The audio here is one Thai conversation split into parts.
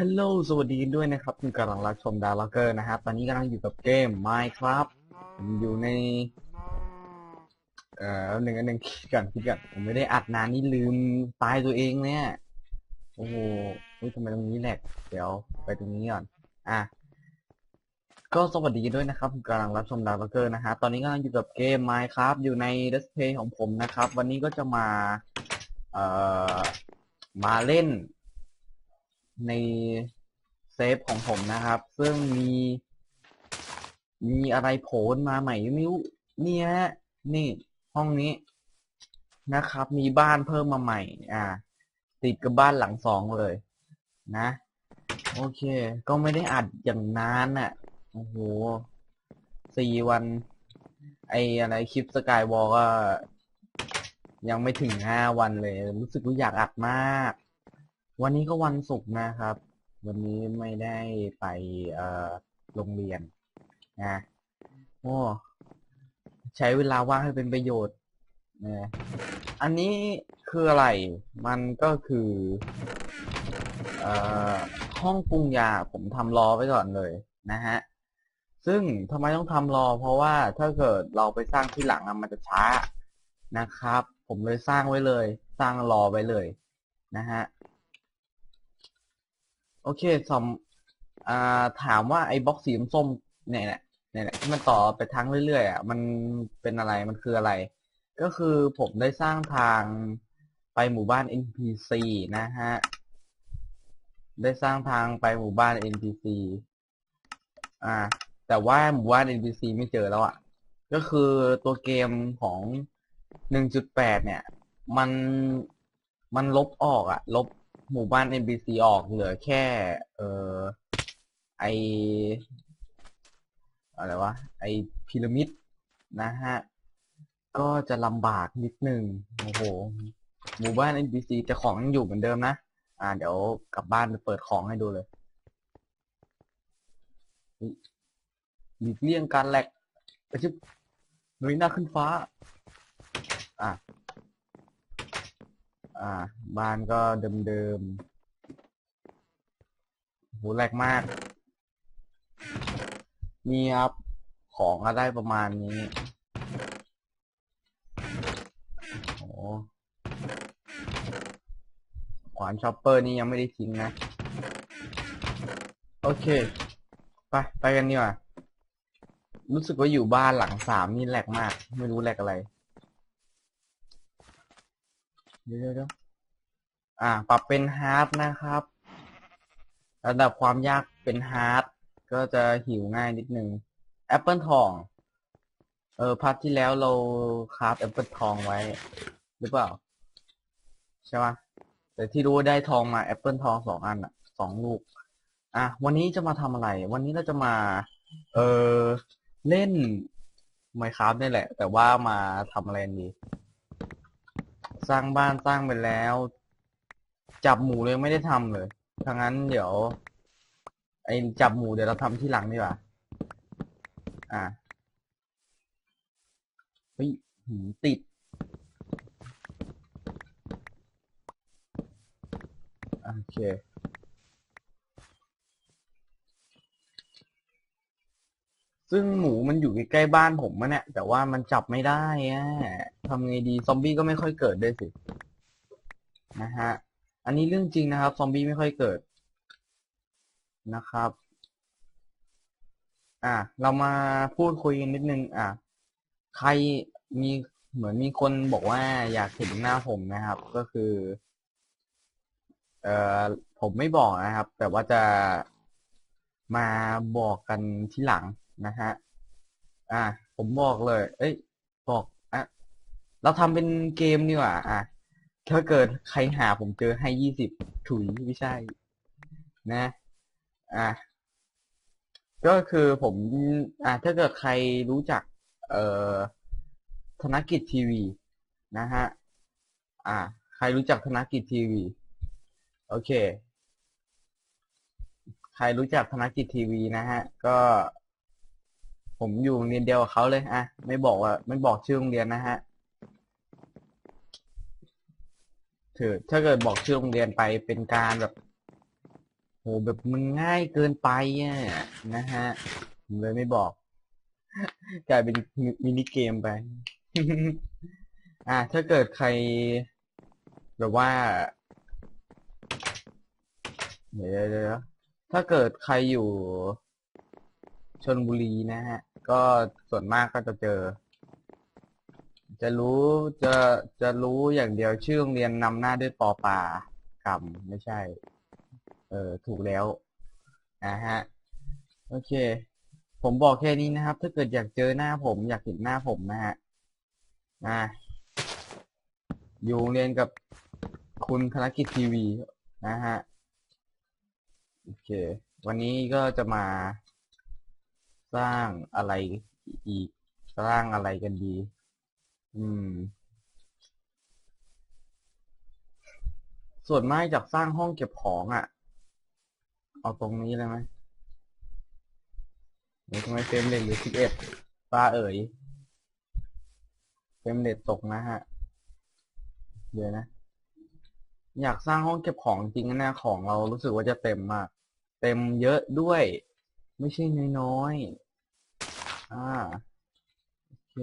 ฮัลโหล สวัสดีด้วยนะครับ คุณกำลังรับชมดาวล็อกเกอร์นะครับตอนนี้กำลังอยู่กับเกม Minecraft ผมอยู่ใน เอ่อหนึ่งอันหนึ่งคิดก่อนคิดก่อนผมไม่ได้อัดนานนี่ลืมตายตัวเองเนี่ย โอ้โหเฮ้ยทำไมตรงนี้แหลกเดี๋ยวไปตรงนี้ก่อน อะ ก็สวัสดีด้วยนะครับคุณกำลังรับชมดาวล็อกเกอร์นะฮะ ตอนนี้กำลังอยู่กับเกม Minecraft อยู่ใน Let's Play ของผมนะครับ วันนี้ก็จะมา เอ่อ มาเล่น ในเซฟของผมนะครับ ซึ่งมี มีอะไรโผล่มาใหม่ไม่รู้เนี่ยฮะนี่ห้องนี้นะครับ มีบ้านเพิ่มมาใหม่ อ่า ติดกับบ้านหลังสองเลย นะ โอเค ก็ไม่ได้อัดอย่างนานน่ะโอ้โหสี่วัน ไออะไรคลิปสกายวอลก็ยังไม่ถึงห้าวันเลย รู้สึกว่าอยากอัดมาก วันนี้ก็วันศุกร์นะครับ วันนี้ไม่ได้ไปเอ่อโรงเรียนนะโอ้ใช้เวลาว่างให้เป็นประโยชน์นะอันนี้คืออะไร มันก็คือเอ่อห้องปรุงยาผมทำรอไว้ก่อนเลยนะฮะซึ่งทำไมต้องทำรอ เพราะว่าถ้าเกิดเราไปสร้างที่หลังมันจะช้านะครับ ผมเลยสร้างไว้เลย สร้างรอไว้เลยนะฮะ โอเคสอมอ่าถามว่าไอ้บล็อกสีส้มเนี่ยแหละเนี่ยแหละที่มันต่อไปทั้งเรื่อยๆอะมันเป็นอะไรมันคืออะไร ก็คือผมได้สร้างทางไปหมู่บ้าน NPC นะฮะ ได้สร้างทางไปหมู่บ้าน NPC อ่า แต่ว่าหมู่บ้าน NPC ไม่เจอแล้วอะ ก็คือตัวเกมของ1.8เนี่ย มันมันลบออกอะ ลบ หมู่บ้าน NPC ออกเหลือแค่ เออไออะไรวะ ไอพีระมิดนะฮะ ก็จะลำบากนิดนึงโอ้โห หมู่บ้าน NPC แต่ของยังอยู่เหมือนเดิมนะ อ่า เดี๋ยวกลับบ้านไปเปิดของให้ดูเลยหลีกเลี่ยงการแหลกไปชิบหนุยหน้าขึ้นฟ้า อะ อ่า บ้านก็เดิมๆโหแหลกมาก นี่ครับ ของก็ได้ประมาณนี้โอ้ขวานชอปเปอร์นี่ยังไม่ได้ทิ้งนะ โอเค ไป ไปกันดีกว่ารู้สึกว่าอยู่บ้านหลังสามนี่แหลกมาก ไม่รู้แหลกอะไร เดี๋ยวเดี๋ยวอ่า ปรับเป็นฮาร์ดนะครับ ระดับความยากเป็นฮาร์ดก็จะหิวง่ายนิดนึงแอปเปิลทอง เออพัทที่แล้วเราคราฟแอปเปิลทองไว้ หรือเปล่า ใช่ปะแต่ที่รู้ได้ทองมาแอปเปิลทองสองอันอะสองลูก อะวันนี้จะมาทำอะไร วันนี้เราจะมา เออเล่นไมค r a f t นี่แหละ แต่ว่ามาทำอะไรดี สร้างบ้านสร้างไปแล้ว จับหมูเลยงไม่ได้ทำเลยถ้างั้นเดี๋ยวไอ้จับหมูเดี๋ยวเราทำที่หลังดีกว่า อะเฮ้ยหืมติด โอเค ซึ่งหมูมันอยู่ใกล้ๆบ้านผมอะเนี่ย แต่ว่ามันจับไม่ได้อะทำไงดีซอมบี้ก็ไม่ค่อยเกิดด้วยสิ นะฮะ อันนี้เรื่องจริงนะครับ ซอมบี้ไม่ค่อยเกิดนะครับ อะเรามาพูดคุยกันนิดนึง อะ ใครมีเหมือนมีคนบอกว่าอยากเห็นหน้าผมนะครับ ก็คือ เอ่อผมไม่บอกนะครับ แต่ว่าจะมาบอกกันที่หลัง นะฮะอะผมบอกเลย เอ้ย บอกอะเราทำเป็นเกมดีกว่า อะถ้าเกิดใครหาผมเจอให้ยี่สิบถุยไม่ใช่ นะ อะก็คือผม อะถ้าเกิดใครรู้จัก เอ่อธนกิจทีวี นะฮะ อะใครรู้จักธนกิจทีวี โอเค ใครรู้จักธนกิจทีวีนะฮะ ก็ ผมอยู่โรงเรียนเดียวกับเขาเลยอะไม่บอกว่าไม่บอกชื่อโรงเรียนนะฮะถือถ้าเกิดบอกชื่อโรงเรียนไปเป็นการแบบโหแบบมันง่ายเกินไปอะนะฮะผมเลยไม่บอก กลายเป็นมินิเกมไป อะถ้าเกิดใคร แบบว่า เดี๋ยวเดี๋ยวถ้าเกิดใครอยู่ ชนบุรีนะฮะ ก็ส่วนมากก็จะเจอ จะรู้จะจะรู้อย่างเดียวชื่อโรงเรียนนำหน้าด้วยปอปากำไม่ใช่ เออถูกแล้วนะฮะ โอเค ผมบอกแค่นี้นะครับ ถ้าเกิดอยากเจอหน้าผม อยากเห็นหน้าผมนะฮะนะอยู่โรงเรียนกับคุณธนกิจทีวีนะฮะ โอเค วันนี้ก็จะมา สร้างอะไรอีก สร้างอะไรกันดี อืม ส่วนมากจากสร้างห้องเก็บของอะ่ะ เอาตรงนี้เลยไหมทำไมเฟรมเรทเหรือสิบเอ็ดป้าเอ๋ยเฟรมเรทตกนะฮะ เดี๋ยวนะ อยากสร้างห้องเก็บของจริงนะของเรารู้สึกว่าจะเต็มมาก เต็มเยอะด้วย ไม่ใช่น้อยๆ อ่า โอเค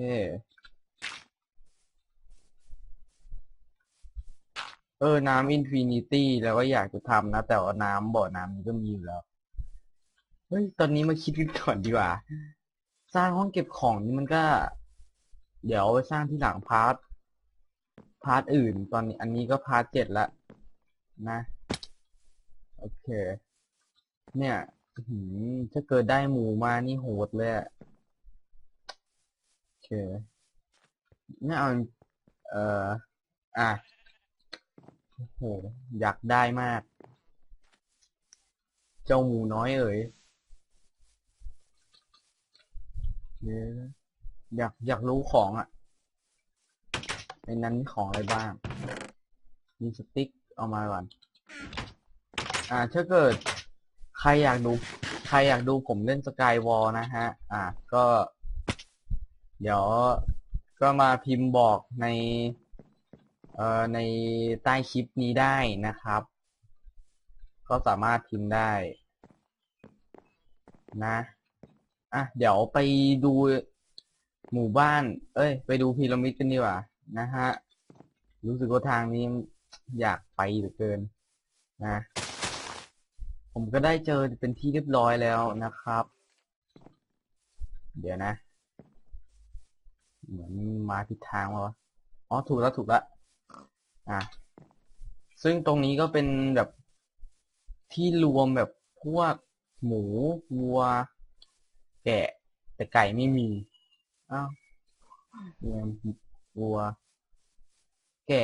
เออ น้ำอินฟินิตี้แล้วก็อยากจะทำนะ แต่ว่าน้ำบ่อน้ำนี้ก็มีอยู่แล้ว เฮ้ย ตอนนี้มาคิดกันก่อนดีกว่า สร้างห้องเก็บของนี่มันก็ เดี๋ยวไปสร้างที่หลังพาร์ท พาร์ทอื่น ตอนนี้ อันนี้ก็พาร์ทเจ็ดละ นะ โอเค เนี่ยถ้าเกิดได้หมูมานี่โหดเลยอะ โอเคเนี่ยเอาเอ่อ อะโอ้โหอยากได้มาก เจ้าหมูน้อยเอ๋ยเดี๋ยวนอยากอยากรู้ของอะในนั้นมีของอะไรบ้าง มีสติ๊กเอามาก่อน อ่า ถ้าเกิด ใครอยากดู ใครอยากดูผมเล่นสกายวอลนะฮะ อ่า ก็ เดี๋ยวก็มาพิมพ์บอกในเอ่อในใต้คลิปนี้ได้นะครับ ก็สามารถพิมพ์ได้นะอะเดี๋ยวไปดูหมู่บ้าน เอ้ย ไปดูพีระมิดกันดีกว่านะฮะ รู้สึกว่าทางนี้อยากไปเหลือเกินนะ ผมก็ได้เจอเป็นที่เรียบร้อยแล้วนะครับ เดี๋ยวนะ เหมือนมาผิดทางวะอ๋อถูกแล้วถูกแล้วอะซึ่งตรงนี้ก็เป็นแบบที่รวมแบบพวกหมูวัว แกะ แต่ไก่ไม่มีอ้าวเนี่ยวัว แกะ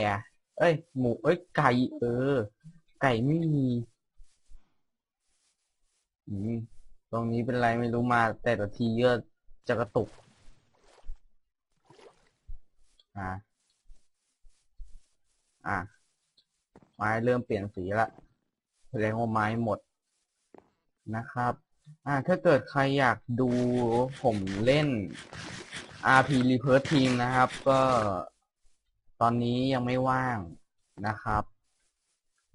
เอ้ย หมูเอ้ยไก่เออ ไก่ไม่มีอืมตรงนี้เป็นไรไม่รู้มา แต่ละทีก็จะกระตุก อ่าอะ ไม้เริ่มเปลี่ยนสีละแสดงว่าไม้หมดนะครับ อ่า ถ้าเกิดใครอยากดูผมเล่น RP Reverse Team นะครับ ก็ตอนนี้ยังไม่ว่างนะครับ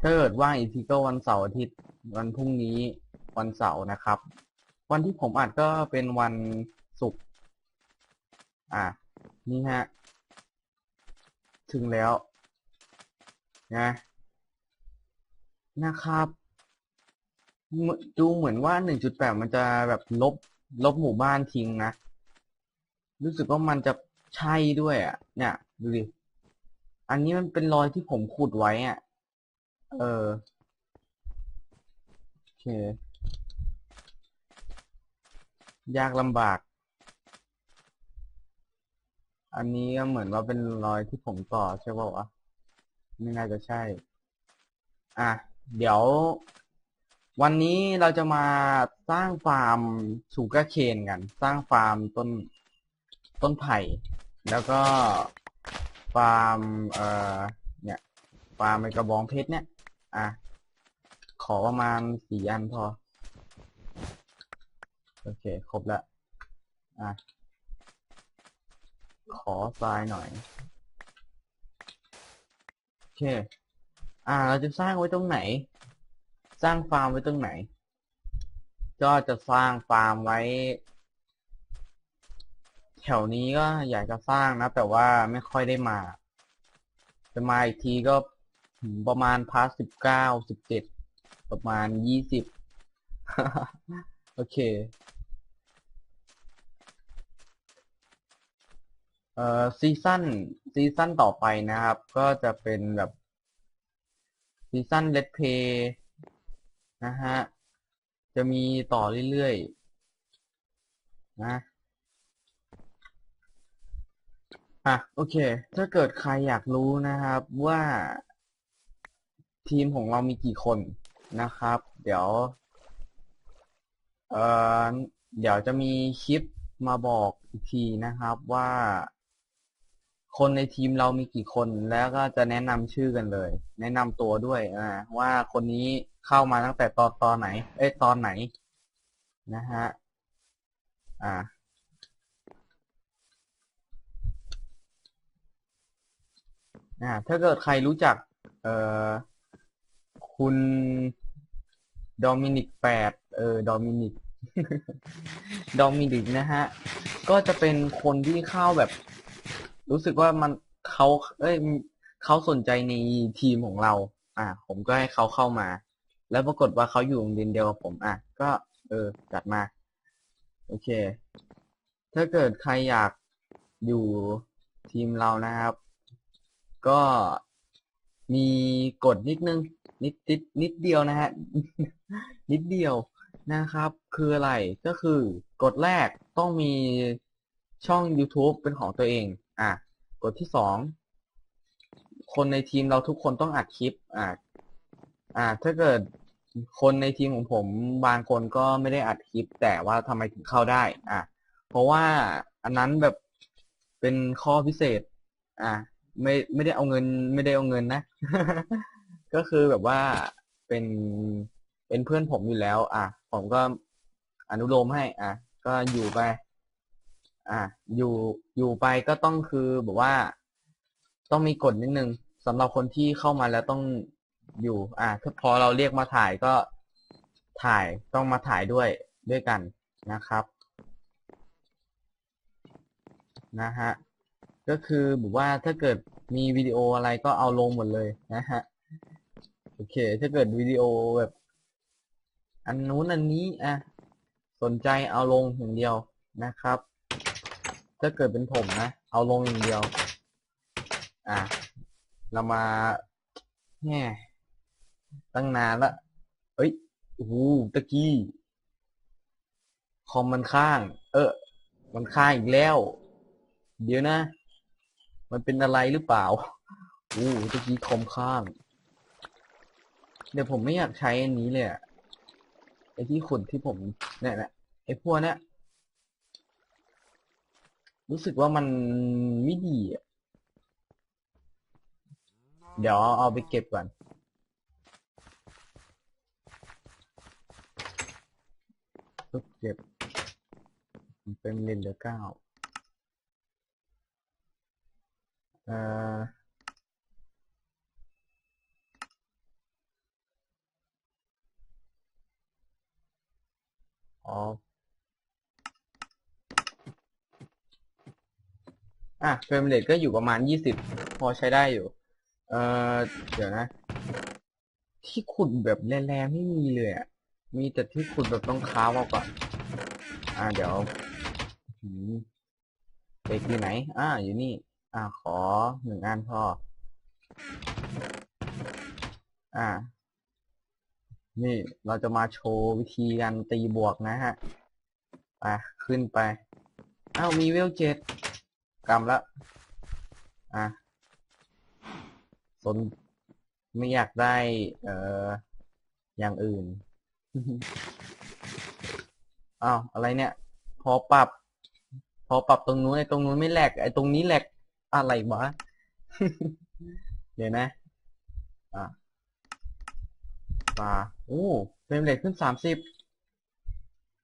ถ้าเกิดว่างอีกทีก็วันเสาร์อาทิตย์วันพรุ่งนี้วันเสาร์นะครับ วันที่ผมอัดก็เป็นวันศุกร์อะ นี่ฮะ ถึงแล้วนะนะครับดูเหมือนว่าหนึ่งจุดแปดมันจะแบบลบลบหมู่บ้านทิ้งนะ รู้สึกว่ามันจะใช่ด้วยอะ เนี่ย ดูดิ อันนี้มันเป็นรอยที่ผมขุดไว้อะ เออ โอเค ยากลำบาก อันนี้ก็เหมือนว่าเป็นรอยที่ผมต่อใช่ป่าวะไม่น่าจะใช่ อะ เดี๋ยว วันนี้เราจะมาสร้างฟาร์มชูการ์เคนกัน สร้างฟาร์มต้นต้นไผ่ แล้วก็ฟาร์มเอ่อเนี่ย ฟาร์มไอกระบองเพชรเนี่ย อะ ขอประมาณสี่อันพอ โอเค ครบแล้วอะ ขอทรายหน่อย โอเค อ่า เราจะสร้างไว้ตรงไหน สร้างฟาร์มไว้ตรงไหน ก็จะสร้างฟาร์มไว้ แถวนี้ก็อยากจะสร้างนะ แต่ว่าไม่ค่อยได้มา จะมาอีกทีก็ประมาณพาร์ทสิบเก้าสิบเจ็ดประมาณยี่สิบโอเค เอ่อซีซั่นซีซั่นต่อไปนะครับ ก็จะเป็นแบบซีซั่นเลดเพย์นะฮะ จะมีต่อเรื่อยๆ นะอะโอเค ถ้าเกิดใครอยากรู้นะครับว่าทีมของเรามีกี่คนนะครับ เดี๋ยว เอ่อเดี๋ยวจะมีคลิปมาบอกอีกทีนะครับว่า คนในทีมเรามีกี่คนแล้วก็จะแนะนำชื่อกันเลย แนะนำตัวด้วยอ่าว่าคนนี้เข้ามาตั้งแต่ตอนตอนไหน เอ้ยตอนไหน นะฮะ อ่า อ่า ถ้าเกิดใครรู้จัก เอ่อ คุณโดมินิกแปดเออโดมินิกโดมินิกนะฮะ ก็จะเป็นคนที่เข้าแบบ รู้สึกว่ามันเขาเอ้ยเขาสนใจในทีมของเรา อ่า ผมก็ให้เขาเข้ามา แล้วปรากฏว่าเขาอยู่โรงเรียนเดียวกับผม อะ ก็ เออ จัดมา โอเค ถ้าเกิดใครอยากอยู่ทีมเรานะครับ ก็มีกฎนิดนึง นิดนิดนิดเดียวนะฮะ นิดเดียวนะครับ คืออะไรก็คือกฎแรกต้องมีช่อง YouTube เป็นของตัวเอง อะกฎที่สองคนในทีมเราทุกคนต้องอัดคลิป อะอ่าถ้าเกิดคนในทีมของผมบางคนก็ไม่ได้อัดคลิป แต่ว่าทำไมถึงเข้าได้ อะเพราะว่าอันนั้นแบบเป็นข้อพิเศษ อะไม่ไม่ได้เอาเงิน ไม่ได้เอาเงินนะ ก็คือแบบว่าเป็นเป็นเพื่อนผมอยู่แล้ว อะผมก็อนุโลมให้ อะก็อยู่ไป อะอยู่อยู่ไปก็ต้องคือแบบว่า ต้องมีกฎนิดนึงสำหรับคนที่เข้ามาแล้วต้องอยู่ อะถ้าพอเราเรียกมาถ่ายก็ถ่ายต้องมาถ่ายด้วยด้วยกันนะครับนะฮะก็คือแบบว่าถ้าเกิดมีวิดีโออะไรก็เอาลงหมดเลยนะฮะโอเค ถ้าเกิดวิดีโอแบบ อันนู้นอันนี้อะสนใจเอาลงอย่างเดียวนะครับ ถ้าเกิดเป็นผมนะ เอาลงอย่างเดียว อะ เรามาแหมตั้งนานละ เอ้ยโอ้โหตะกี้ คอมมันข้าง เออ มันข้างอีกแล้ว เดี๋ยวนะ มันเป็นอะไรหรือเปล่าโอ้ตะกี้คอมข้าง เดี๋ยวผมไม่อยากใช้อันนี้เลยอะไอ้ที่ขุดที่ผมเนี่ยนะไอ้พวกเนี้ย รู้สึกว่ามันไม่ดีอะเดี๋ยวเอาไปเก็บก่อนปึ๊บเก็บ เป็นเลนเหลือเก้าเอ่ออ๋อ อะเฟรมเรทก็อยู่ประมาณยี่สิบพอใช้ได้อยู่ เอ่อเดี๋ยวนะ ที่ขุดแบบแรงๆไม่มีเลยอะมีแต่ที่ขุดแบบต้องค้าวเอาก่อน อ่าเดี๋ยวเด็กอยู่ไหน อ่า อยู่นี่ อ่าขอหนึ่งอันพอ อ่า นี่เราจะมาโชว์วิธีการตีบวกนะฮะ ไป ขึ้นไป อ้าว มีเวลเจ็ด กำละอะสนไม่อยากได้ เอ่อ อย่างอื่น อ้าว อะไรเนี่ย พอปรับ พอปรับตรงนู้นไอ้ตรงนู้นไม่แหลก ไอ้ตรงนี้แหลก อะไรวะ เดี๋ยวนะ อะมาโอ้เฟรมเรทขึ้นสามสิบ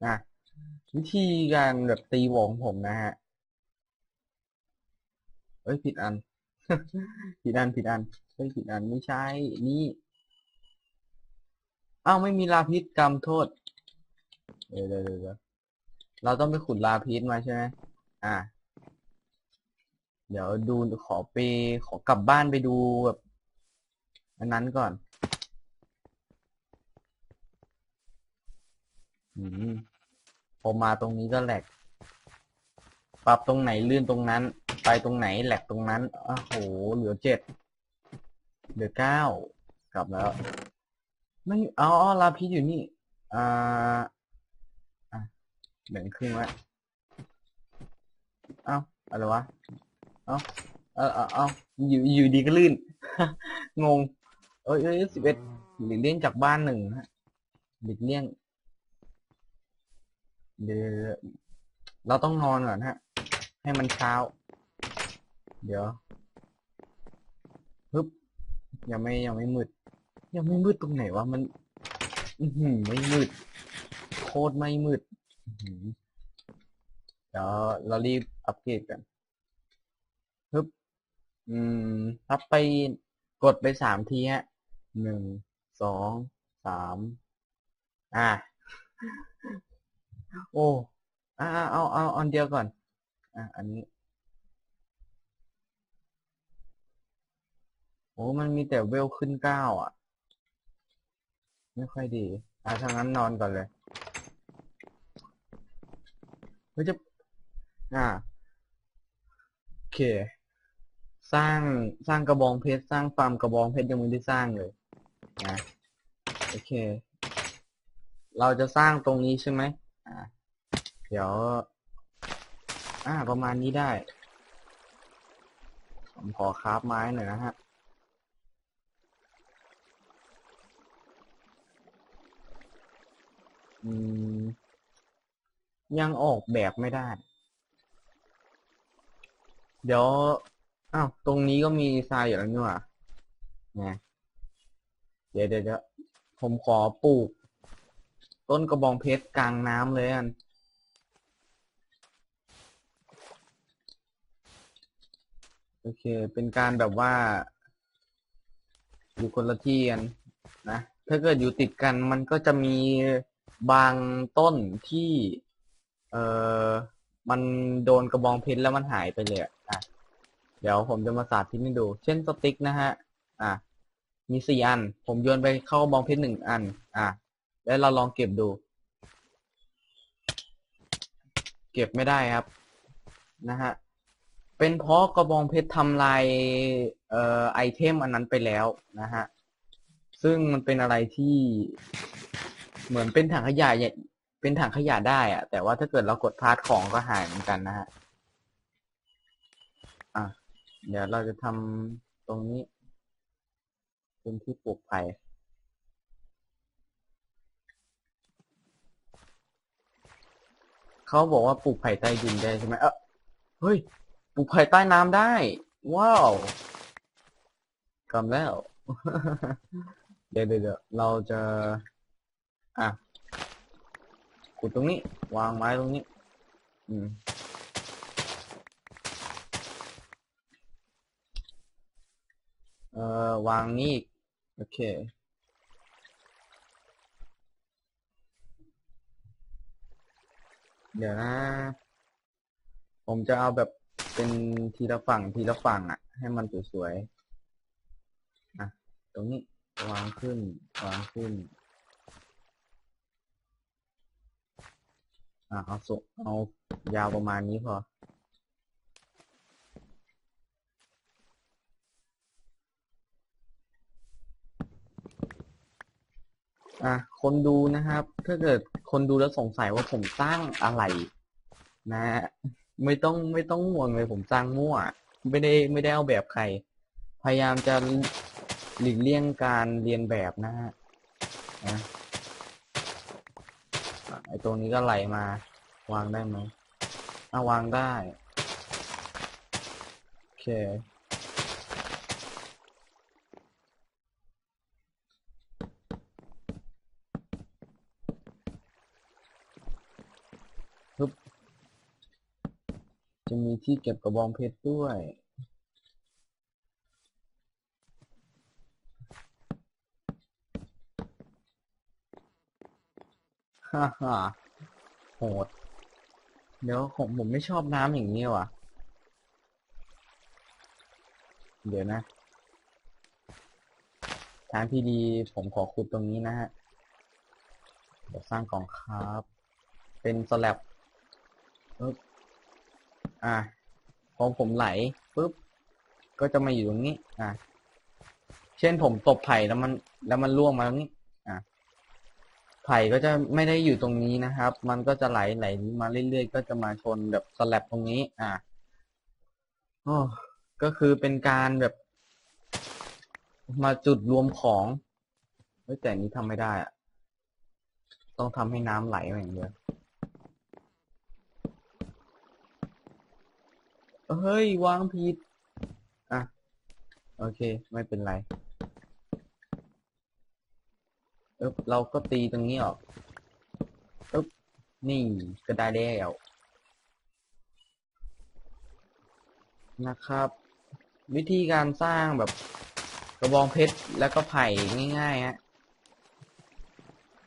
อะ วิธีการแบบตีวงผมนะฮะ เอ้ยผิดอัน ผิดอันผิดอันเฮ้ยผิดอันไม่ใช่นี่อ้าวไม่มีลาพิษกรรมโทษเดี๋ยวเดี๋ยวเดี๋ยวเดี๋ยวเราต้องไปขุดลาพิษมาใช่ไหมอ่า เดี๋ยวดูขอไปขอกลับบ้านไปดูแบบอันนั้นก่อนอืมพอมาตรงนี้ก็แหลก ปรับตรงไหนลื่นตรงนั้น ไปตรงไหนแหลกตรงนั้นอ้าวโห เหลือเจ็ดเหลือเก้ากลับแล้ว ไม่อ๋อลาพิษอยู่นี่ อ่าอะแบ่งครึ่งไว้เอ้าอะไรวะ เอ้าเออเออเอ้าอยู่อยู่ดีก็ลื่น งง เอ้ยเอ้ยสิบเอ็ดหลีกเลี่ยงจากบ้านหนึ่งฮะหลีกเลี่ยงเดี๋ยวเราต้องนอนก่อนฮะ ให้มันเช้า เดี๋ยวฮึบยังไม่ยังไม่มืด ยังไม่มืดตรงไหนวะมัน อือหือไม่มืด โคตรไม่มืดเดี๋ยวเรารีบอัปเกรดกันฮึบอืมทับไปกดไปสามทีฮะหนึ่งสองสามอ่า โอ้อ่าเอาเอาอันเดียวก่อน อะอันนี้ อ้มันมีแต่เวลขึ้นเก้าอะ ไม่ค่อยดี อะถ้างั้นนอนก่อนเลยเฮ้ยจะ อ่าโอเค สร้างสร้างกระบองเพชรสร้างฟาร์มกระบองเพชรยังไม่ได้สร้างเลยนะโอเค เราจะสร้างตรงนี้ใช่ไหมอ่าเดี๋ยว อ่า ประมาณนี้ได้ ผมขอคราฟไม้หน่อยนะฮะ อืม ยังออกแบบไม่ได้ เดี๋ยว อ้าว ตรงนี้ก็มีทรายอยู่แล้วนี่หว่าไงเดี๋ยวเดี๋ยวเดี๋ยวผมขอปลูก ต้นกระบองเพชรกลางน้ำเลยอันโอเค เป็นการแบบว่า อยู่คนละที่กันนะ ถ้าเกิดอยู่ติดกันมันก็จะมี บางต้นที่ เออมันโดนกระบองเพชรแล้วมันหายไปเลยอะอะ เดี๋ยวผมจะมาสาธิตให้ดู เช่นสติ๊กนะฮะ อะ มีสี่อัน ผมโยนไปเข้ากระบองเพชรหนึ่งอัน อะ แล้วเราลองเก็บดู เก็บไม่ได้ครับ นะฮะ เป็นเพราะกระบองเพชรทำลาย เอ่อ ไอเทมอันนั้นไปแล้วนะฮะ ซึ่งมันเป็นอะไรที่ เหมือนเป็นถังขยะเนี่ยเป็นถังขยะได้อะแต่ว่าถ้าเกิดเรากดพาร์ทของก็หายเหมือนกันนะฮะอะเดี๋ยวเราจะทำตรงนี้ เป็นที่ปลูกไผ่เขาบอกว่าปลูกไผ่ใต้ดินได้ใช่ไหมเออเฮ้ยปลูกไผ่ใต้น้ำได้ ว้าวกำแล้ว เดี๋ยวเดี๋ยวเดี๋ยวเราจะ อะขุดตรงนี้ วางไม้ตรงนี้ อืมเอ่อวางนี่โอเค เดี๋ยวนะ ผมจะเอาแบบเป็นทีละฝั่งทีละฝั่งอะ ให้มันสวยๆอะ ตรงนี้วางขึ้น วางขึ้น อะเอาสุเอายาวประมาณนี้พอ อะคนดูนะครับ ถ้าเกิดคนดูแล้วสงสัยว่าผมสร้างอะไร นะ ไม่ต้องไม่ต้องห่วงเลยผมสร้างมั่ว ไม่ได้ไม่ได้เอาแบบใคร พยายามจะหลีกเลี่ยงการเรียนแบบนะฮะนะ ไอตรงนี้ก็ไหลมา วางได้ไหมอะวางได้ โอเค จะมีที่เก็บกระบองเพชรด้วย ฮ่าฮ่าโหด เดี๋ยวผมผมไม่ชอบน้ำอย่างนี้ว่ะ เดี๋ยวนะทางที่ดีผมขอขุดตรงนี้นะฮะเดี๋ยวสร้างกล่องครับ เป็นสแลบปึ๊บอะพอผมไหลปุ๊บ ก็จะมาอยู่ตรงนี้ อะ เช่นผมตบไผ่แล้วมัน แล้วมันล่วงมาตรงนี้ ไผ่ก็จะไม่ได้อยู่ตรงนี้นะครับ มันก็จะไหลไหลมาเรื่อยๆ ก็จะมาชนแบบสแลบตรงนี้ อะโอ้ก็คือเป็นการแบบมาจุดรวมของเฮ้ยแต่นี้ทำไม่ได้อะต้องทำให้น้ำไหลมาอย่างเดียวเฮ้ยวางผิดอะ โอเค ไม่เป็นไร เอ๊บเราก็ตีตรงนี้ออกเอ๊บนี่ก็ได้แล้วนะครับ วิธีการสร้างแบบกระบองเพชรแล้วก็ไผ่ง่ายๆฮะ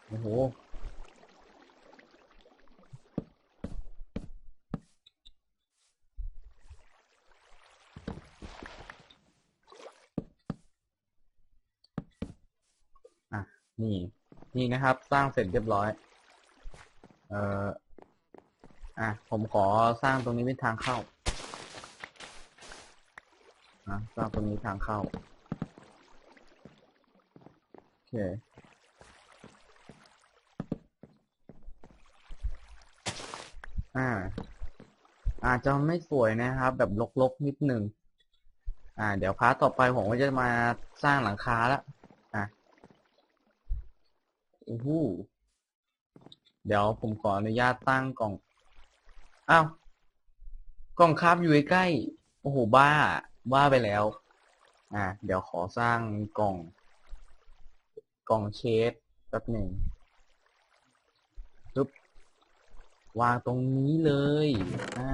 โอ้โห อะ นี่ นี่นะครับ สร้างเสร็จเรียบร้อย เอ่อ อะ ผมขอสร้างตรงนี้เป็นทางเข้าอะสร้างตรงนี้ทางเข้า โอเคอ่า อาจจะไม่สวยนะครับ แบบลกๆนิดหนึ่งอ่า เดี๋ยวพาร์ทต่อไปผมก็จะมาสร้างหลังคาแล้ว โอ้โหเดี๋ยวผมขออนุญาตตั้งกล่อง อ้าว กล่องคราฟอยู่ใกล้ โอ้โห บ้า บ้าไปแล้ว อ่า เดี๋ยวขอสร้างกล่อง กล่องเชดแป๊บหนึ่งปึ๊บวางตรงนี้เลย อ่า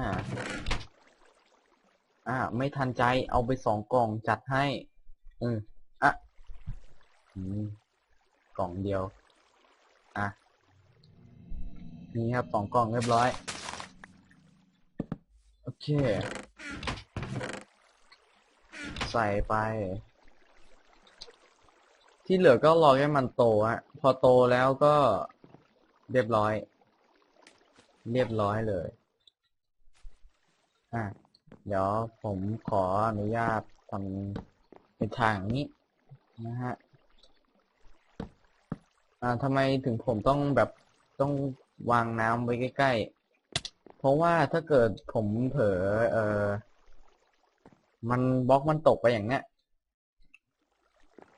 อ่า ไม่ทันใจ เอาไปสองกล่องจัดให้เอออะอืมกล่องเดียว อะ นี่ครับสองกล่องเรียบร้อย โอเค ใส่ไป ที่เหลือก็รอให้มันโตฮะ พอโตแล้วก็เรียบร้อย เรียบร้อยเลย อะ เดี๋ยวผมขออนุญาตทำเป็นทางอย่างนี้นะฮะ อ่าทำไมถึงผมต้องแบบต้องวางน้ำไว้ใกล้ๆ เพราะว่าถ้าเกิดผมเผลอเออมันบล็อกมันตกไปอย่างเนี้ย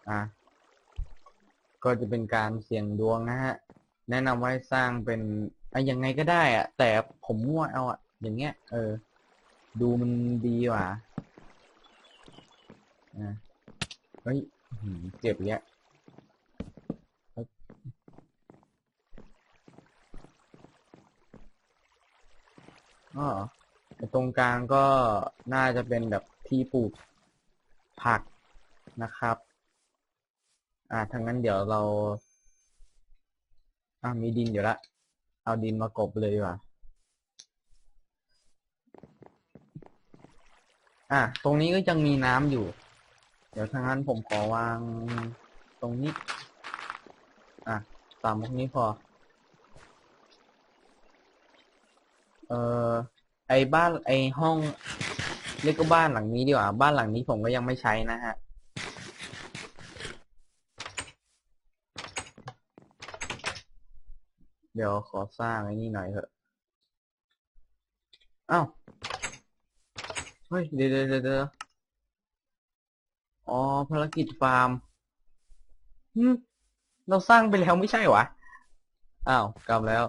อะ ก็จะเป็นการเสี่ยงดวงนะฮะ แนะนำว่าให้สร้างเป็นอะยังไงก็ได้อะแต่ผมมั่วเอาอะอย่างเงี้ย เออ ดูมันดีกว่าอะเฮ้ยเจ็บเนี้ยอ๋ อไอ้ตรงกลางก็น่าจะเป็นแบบที่ปลูกผักนะครับ อ่าทั้างนั้นเดี๋ยวเรา อ่ามีดินอยู่ละ เอาดินมากบเลยว่าอะตรงนี้ก็ยังมีน้ำอยู่ เดี๋ยวทางนั้นผมขอวางตรงนี้ อะตามพวกนี้พอ เออไอบ้านไอห้องเรียกก็บ้านหลังนี้ดีกว่า บ้านหลังนี้ผมก็ยังไม่ใช้นะฮะเดี๋ยวขอสร้างไอ้นี่หน่อยเถอะอ้าวเฮ้ยเดี๋ยวเดี๋ยวเดี๋ยวอ๋อภารกิจฟาร์มฮึเราสร้างไปแล้วไม่ใช่หวะอ้าวกลับแล้ว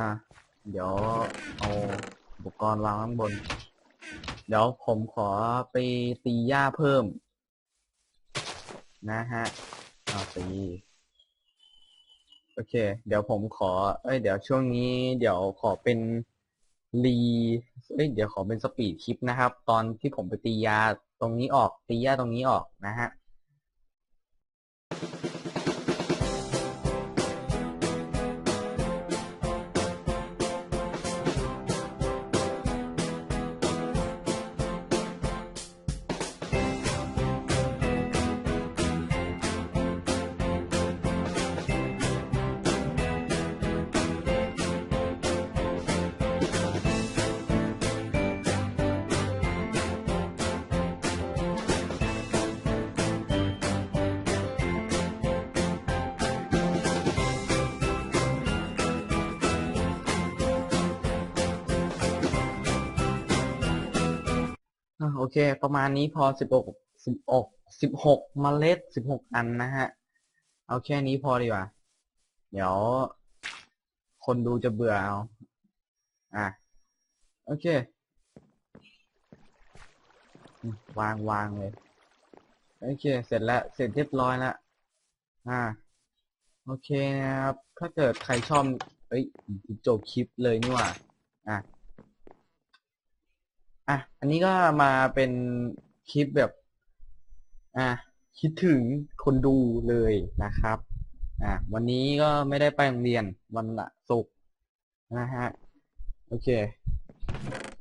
อะเดี๋ยวเอาอุปกรณ์วางข้างบน เดี๋ยวผมขอไปตีหญ้าเพิ่ม นะฮะเอาตีโอเค เดี๋ยวผมขอ เอ้ย เดี๋ยวช่วงนี้ เดี๋ยวขอเป็นรีเอ้ย เดี๋ยวขอเป็นสปีดคลิปนะครับ ตอนที่ผมไปตียาตรงนี้ออก ตีหญ้าตรงนี้ออกนะฮะ โอเค ประมาณนี้พอสิบหกสิบหกสิบหกเมล็ดสิบหกอันนะฮะ เอาแค่นี้พอดีกว่า เดี๋ยว คนดูจะเบื่อเอา อะ โอเค วางวางเลย โอเค เสร็จแล้ว เสร็จเรียบร้อยแล้ว อ่า โอเคนะครับ ถ้าเกิดใครชอบ เอ้ยจบคลิปเลยนี่หว่า อะ อะ อันนี้ก็มาเป็นคลิปแบบ อะคิดถึงคนดูเลยนะครับ อะวันนี้ก็ไม่ได้ไปโรงเรียนวันละศุกร์นะฮะ โอเค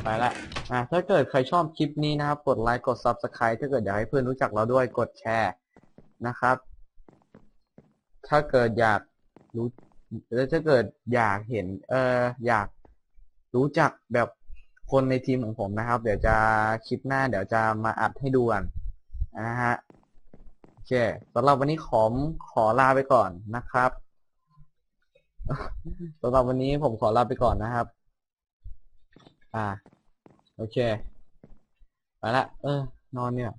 ไปละ อะถ้าเกิดใครชอบคลิปนี้นะครับ กดไลค์ กด Subscribe ถ้าเกิดอยากให้เพื่อนรู้จักเราด้วย กดแชร์นะครับ ถ้าเกิดอยากรู้แล้วถ้าเกิดอยากเห็น เอออยากรู้จักแบบ คนในทีมของผมนะครับ เดี๋ยวจะคลิปหน้า เดี๋ยวจะมาอัดให้ดูกันนะฮะโอเคสำหรับวันนี้ขอมขอลาไปก่อนนะครับสำหรับวันนี้ผมขอลาไปก่อนนะครับ อ่า โอเค ไปละ เออ นอนเนี่ย